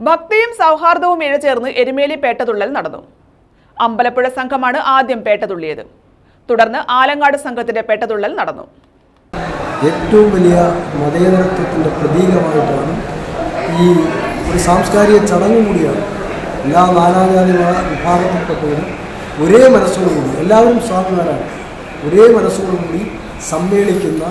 ഭക്തിയും സൗഹാർദ്ദവും ഇഴചേർന്ന് എരുമേലി പേട്ടതുള്ളൽ നടന്നു. അമ്പലപ്പുഴ സംഘമാണ് ആദ്യം പേട്ടതുള്ളിയത്. തുടർന്ന് ആലങ്ങാട് സംഘത്തിന്റെ പേട്ടതുള്ളൽ നടന്നു. ഏറ്റവും വലിയ മതേതരത്വത്തിന്റെ പ്രതീകമായിട്ടാണ് ഈ ഒരു സാംസ്കാരിക ചടങ്ങ് കൂടിയാണ് എല്ലാ നാനാജാതി വിഭാഗത്തിൽപ്പെട്ടവരും ഒരേ മനസ്സോടുകൂടി എല്ലാവരും സ്വാമിമാരാണ് ഒരേ മനസ്സോടുകൂടി സമ്മേളിക്കുന്ന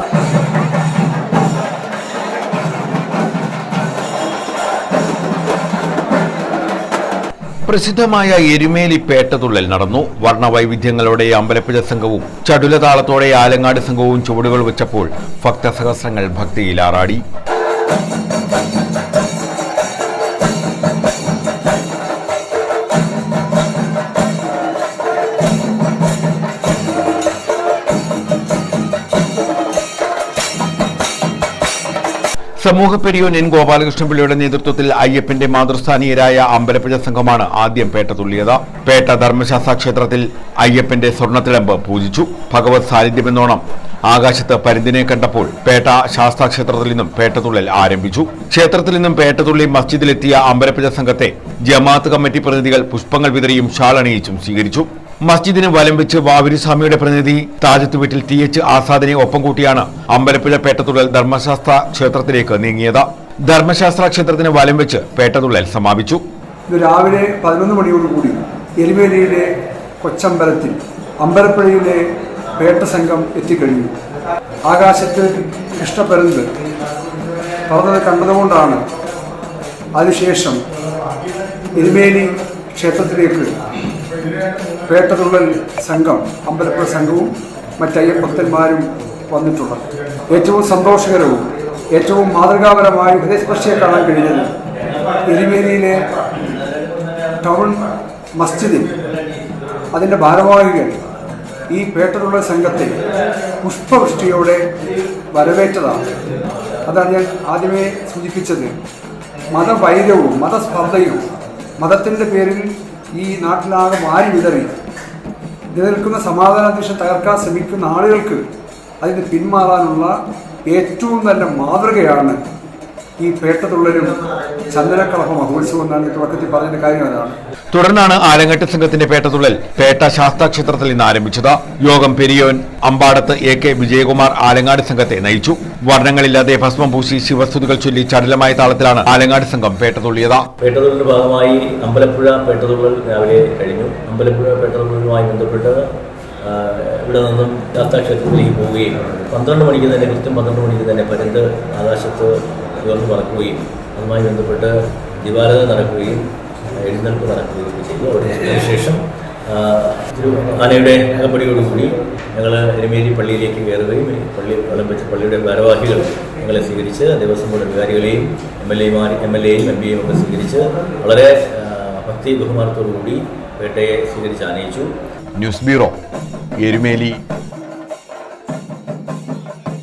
പ്രസിദ്ധമായ എരുമേലി പേട്ടതുള്ളൽ നടന്നു. വർണവൈവിധ്യങ്ങളോടെ അമ്പലപ്പുഴ സംഘവും ചടുലതാളത്തോടെ ആലങ്ങാട് സംഘവും ചുവടുകൾ വെച്ചപ്പോൾ ഭക്തസഹസ്രങ്ങൾ ഭക്തിയിലാറാടി. സമൂഹപ്പെരിയോൻ എൻ ഗോപാലകൃഷ്ണപിള്ളിയുടെ നേതൃത്വത്തിൽ അയ്യപ്പന്റെ മാതൃസ്ഥാനീയരായ അമ്പലപ്പുഴ സംഘമാണ് ആദ്യം പേട്ട തുള്ളിയത്. പേട്ട ധർമ്മശാസ്ത്ര ക്ഷേത്രത്തിൽ അയ്യപ്പന്റെ സ്വർണത്തിളമ്പ് പൂജിച്ചു. ഭഗവത് സാന്നിധ്യമെന്നോണം ആകാശത്ത് പരുന്തിനെ കണ്ടപ്പോൾ പേട്ട ശാസ്താ ക്ഷേത്രത്തിൽ നിന്നും പേട്ടതുള്ളൽ ആരംഭിച്ചു. ക്ഷേത്രത്തിൽ നിന്നും പേട്ടതുള്ളി മസ്ജിദിലെത്തിയ അമ്പലപ്പുഴ സംഘത്തെ ജമാഅത്ത് കമ്മിറ്റി പ്രതിനിധികൾ പുഷ്പങ്ങൾ വിതറിയും ഷാൾ അണിയിച്ചും സ്വീകരിച്ചു. മസ്ജിദിന് വലം വെച്ച് വാവിരിസ്വാമിയുടെ പ്രതിനിധി താജത്ത് വീട്ടിൽ ടി എച്ച് ആസാദിനെ ഒപ്പം കൂട്ടിയാണ് അമ്പലപ്പുഴ പേട്ടതുള്ളൽ ധർമ്മശാസ്ത്ര ക്ഷേത്രത്തിലേക്ക് നീങ്ങിയത്. ധർമ്മശാസ്ത്ര ക്ഷേത്രത്തിന് വലം വെച്ച് പേട്ടതുള്ളൽ സമാപിച്ചു. രാവിലെ പതിനൊന്ന് മണിയോടുകൂടി എരുമേലിയിലെ കൊച്ചമ്പലത്തിൽ അമ്പലപ്പുഴയിലെ പേട്ട സംഘം എത്തിക്കഴിഞ്ഞു. ആകാശത്ത് കൃഷ്ണപരന്ത് പറഞ്ഞത് കണ്ടതുകൊണ്ടാണ് അതിനുശേഷം എരുമേലി ക്ഷേത്രത്തിലേക്ക് പേട്ടതുള്ളൽ സംഘം അമ്പലപ്പുഴ സംഘവും മറ്റയ്യഭക്തന്മാരും വന്നിട്ടുണ്ട്. ഏറ്റവും സന്തോഷകരവും ഏറ്റവും മാതൃകാപരമായ ഹൃദയസ്പർശിയെ കാണാൻ കഴിഞ്ഞത് എരുമേലിയിലെ ടൗൺ മസ്ജിദിൽ. അതിന്റെ ഭാരവാഹികൾ ഈ പേട്ടറുള്ള സംഘത്തെ പുഷ്പവൃഷ്ടിയോടെ വരവേറ്റതാണ്. അതാണ് ഞാൻ ആദ്യമേ സൂചിപ്പിച്ചത്. മതവൈരവും മതസ്പർദ്ധയും മതത്തിന്റെ പേരിൽ ഈ നാട്ടിലാകെ വാരി വിതറി. നിലനിൽക്കുന്ന സമാധാനാന്തരീക്ഷം തകർക്കാൻ ശ്രമിക്കുന്ന ആളുകൾക്ക് അതിന് പിന്മാറാനുള്ള ഏറ്റവും നല്ല മാതൃകയാണ് ഈ പേട്ടതുള്ളലും മഹോത്സവം എന്നാണ് തുടക്കത്തിൽ പറഞ്ഞ കാര്യം അതാണ്. തുടർന്നാണ് ആലങ്ങട്ട് സംഘത്തിന്റെ പേട്ടതുള്ളൽ. പേട്ട ശാസ്താക്ഷേത്രത്തിൽ നിന്ന് ആരംഭിച്ചത് യോഗം പെരിയോൻ അമ്പാടത്ത് എ കെ വിജയകുമാർ ആലങ്ങാട് സംഘത്തെ നയിച്ചു. വർണങ്ങളില്ലാതെ ഭസ്മം പൂശി ശിവസ്തുതികൾ ചൊല്ലി ചടുലമായ താളത്തിലാണ് ആലങ്ങാട് സംഘം പേട്ടതുള്ളിയത്. പേട്ടതുള്ളിന്റെ ഭാഗമായി അമ്പലപ്പുഴ പേട്ടതുള്ളൽ രാവിലെ കഴിഞ്ഞു. അമ്പലപ്പുഴ പേട്ടതുള്ളലുമായി ബന്ധപ്പെട്ട് ഇവിടെ നിന്നും ശാസ്താക്ഷേത്രത്തിലേക്ക് പോവുകയും പന്ത്രണ്ട് മണിക്ക് തന്നെ കൃത്യം പന്ത്രണ്ട് മണിക്ക് തന്നെ പരുന്ത് ആകാശത്ത് ഉയർന്നു പറക്കുകയും അതുമായി ബന്ധപ്പെട്ട് ദിവാലത നടക്കുകയും എഴുന്നേൽപ്പ് നടക്കുകയും ഒക്കെ ചെയ്തു. അവിടെ ശേഷം ആനയുടെ അകപ്പടിയോടുകൂടി ഞങ്ങൾ എരുമേലി പള്ളിയിലേക്ക് കയറുകയും പള്ളി വിളമ്പിച്ച പള്ളിയുടെ ഭാരവാഹികൾ ഞങ്ങളെ സ്വീകരിച്ച് ദേവസ്വം ബോർഡ് വികാരികളെയും എം എൽ എമാർ എം എൽ എയും എം പിയും ഒക്കെ സ്വീകരിച്ച് വളരെ ഭക്തി ബഹുമാനത്തോടു കൂടി പേട്ടയെ സ്വീകരിച്ച് ആനയിച്ചു. News bureau Erumeli.